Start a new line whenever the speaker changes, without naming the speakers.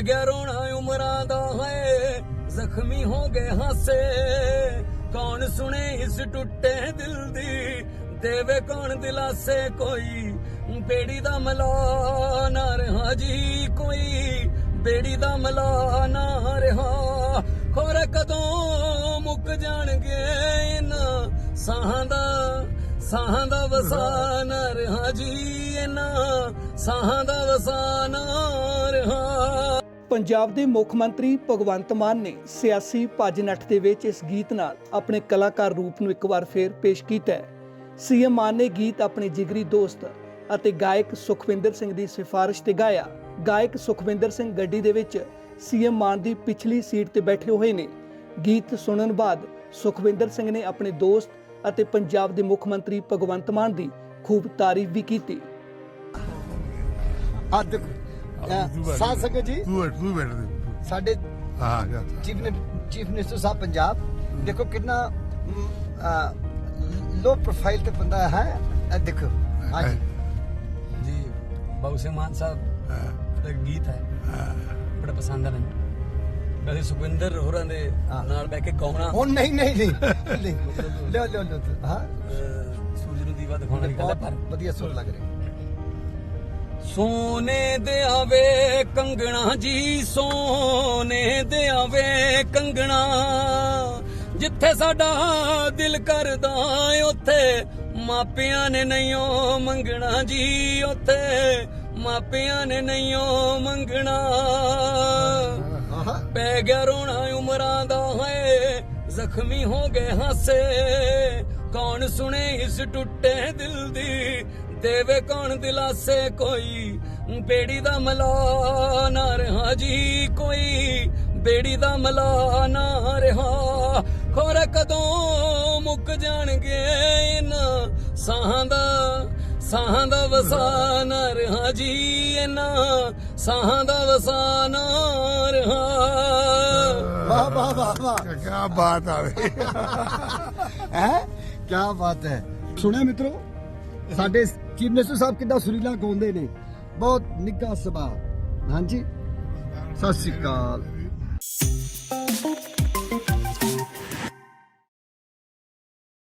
ਪੈ ਗਿਆ ਰੋਣਾ ਉਮਰਾਂ ਦਾ ਹੈ, ਜ਼ਖਮੀ ਹੋ ਗਏ ਹਾਸੇ। ਕੌਣ ਸੁਣੇ ਇਸ ਟੁੱਟੇ ਦਿਲ ਦੀ? ਦੇਵੇ ਕੌਣ ਦਿਲਾਸੇ ਕੋਈ? ਬੇੜੀ ਦਾ ਮਲਾ ਨਾ ਰਹਾ ਜੀ ਕੋਈ। ਬੇੜੀ ਦਾ ਮਲਾ ਨਾ ਰਹਾ। ਖੋਰੇ ਕਦੋਂ ਮੁੱਕ ਜਾਣਗੇ ਇਹਨਾਂ ਸਾਹਾਂ ਦਾ? ਸਾਹਾਂ ਦਾ ਵਸਾਨ ਰਹਾ ਜੀ ਇਹਨਾਂ ਸਾਹਾਂ ਦਾ ਵਸਾਨ ਰਹਾ
ਪੰਜਾਬ ਦੇ ਮੁੱਖ ਮੰਤਰੀ ਭਗਵੰਤ ਮਾਨ ਨੇ ਸਿਆਸੀ ਭੱਜ ਨੱਠ ਦੇ ਵਿੱਚ ਇਸ ਗੀਤ ਨਾਲ ਆਪਣੇ ਕਲਾਕਾਰ ਰੂਪ ਨੂੰ ਇੱਕ ਵਾਰ ਫੇਰ ਪੇਸ਼ ਕੀਤਾ ਹੈ। ਸੀਐਮ ਮਾਨ ਨੇ ਗੀਤ ਆਪਣੇ ਜਿਗਰੀ ਦੋਸਤ ਅਤੇ ਗਾਇਕ ਸੁਖਵਿੰਦਰ ਸਿੰਘ ਦੀ ਸਿਫਾਰਿਸ਼ ਤੇ ਗਾਇਆ। ਗਾਇਕ ਸੁਖਵਿੰਦਰ ਸਿੰਘ ਗੱਡੀ ਦੇ ਵਿੱਚ ਸੀਐਮ ਮਾਨ ਦੀ ਪਿਛਲੀ ਸੀਟ ਤੇ ਬੈਠੇ ਹੋਏ ਨੇ। ਗੀਤ ਸੁਣਨ ਬਾਅਦ ਸੁਖਵਿੰਦਰ ਸਿੰਘ ਨੇ ਆਪਣੇ ਦੋਸਤ ਅਤੇ ਪੰਜਾਬ ਦੇ ਮੁੱਖ ਮੰਤਰੀ ਭਗਵੰਤ ਮਾਨ ਦੀ ਖੂਬ ਤਾਰੀਫ ਵੀ ਕੀਤੀ।
ਆ ਸਾਧ ਸੰਗਤ ਜੀ।
ਤੂੰ ਬੈਠ ਤੂੰ ਬੈਠ ਦੇ।
ਸਾਡੇ
ਹਾਂ ਜਾ
ਚੀਫ ਨੇ ਚੀਫ ਮਿਨਿਸਟਰ ਸਾਹਿਬ ਪੰਜਾਬ ਦੇਖੋ ਕਿੰਨਾ ਲੋ ਪ੍ਰੋਫਾਈਲ ਤੇ ਬੰਦਾ ਹੈ ਇਹ ਦੇਖੋ। ਹਾਂਜੀ।
ਜੀ ਬਾਬੂ ਸਿੰਘ ਮਾਨ ਸਾਹਿਬ ਦਾ ਗੀਤ ਹੈ। ਬੜਾ ਪਸੰਦ ਹੈ ਮੈਨੂੰ। ਵੈਸੇ ਸੁਖਵਿੰਦਰ ਹੋਰਾਂ ਦੇ
ਹਾਂ।
ਨਾਲ ਬਹਿ ਕੇ ਗਾਉਣਾ
ਹੁਣ ਨਹੀਂ ਨਹੀਂ ਨਹੀਂ। ਲਿਓ ਲਿਓ ਲਿਓ ਹਾਂ।
ਸੂਰਜ ਨੂੰ ਦੀਵਾ ਦਿਖਾਉਣ ਵਾਲੀ ਗੱਲ ਹੈ
ਬਹੁਤ
ਪਰ
ਵਧੀਆ ਸੁਰ ਲੱਗ ਰਿਹਾ।
ਸੋਨੇ ਦੇ ਆਵੇ ਕੰਗਣਾ ਜੀ, ਸੋਨੇ ਦੇ ਆਵੇ ਕੰਗਣਾ। ਜਿੱਥੇ ਸਾਡਾ ਦਿਲ ਕਰਦਾ ਉੱਥੇ ਮਾਪਿਆਂ ਨੇ ਨਹੀਂਓ ਮੰਗਣਾ ਜੀ, ਉੱਥੇ ਮਾਪਿਆਂ ਨੇ ਨਹੀਂਓ ਮੰਗਣਾ। ਪੈ ਗਿਆ ਰੋਣਾ ਉਮਰਾਂ ਦਾ ਹੈ ਜ਼ਖਮੀ ਹੋ ਗਏ ਹਾਸੇ। ਕੌਣ ਸੁਣੇ ਇਸ ਟੁੱਟੇ ਦਿਲ ਦੀ? ਦੇਵੇ ਕੌਣ ਦਿਲਾਸੇ ਕੋਈ? ਬੇੜੀ ਦਾ ਮਲਾ ਨਾ ਰਹਾ ਜੀ ਕੋਈ। ਬੇੜੀ ਦਾ ਮਲਾ ਨਾ ਰਹਾ। ਖੋਰੇ ਕਦੋਂ ਮੁੱਕ ਜਾਣਗੇ ਇਹਨਾਂ ਸਾਹਾਂ ਦਾ? ਸਾਹਾਂ ਦਾ ਵਸਾਨ ਰਹਾ ਜੀ ਇਹਨਾਂ ਸਾਹਾਂ ਦਾ ਵਸਾਨ ਰਹਾ।
ਵਾਹ ਵਾਹ ਵਾਹ ਵਾਹ।
ਕੀ ਬਾਤ ਆਵੇ
ਹੈ? ਕੀ ਬਾਤ ਹੈ। ਸੁਣਿਆ ਮਿੱਤਰੋ? ਸਾਡੇ ਚੀਫ ਮਿਨਿਸਟਰ ਸਾਹਿਬ ਕਿੱਦਾਂ ਸੁਰੀਲਾ ਗਾਉਂਦੇ ਨੇ। ਬਹੁਤ ਨਿੱਘਾ ਸੁਭਾਅ। ਹਾਂਜੀ? ਸਤਿ ਸ਼੍ਰੀ ਅਕਾਲ।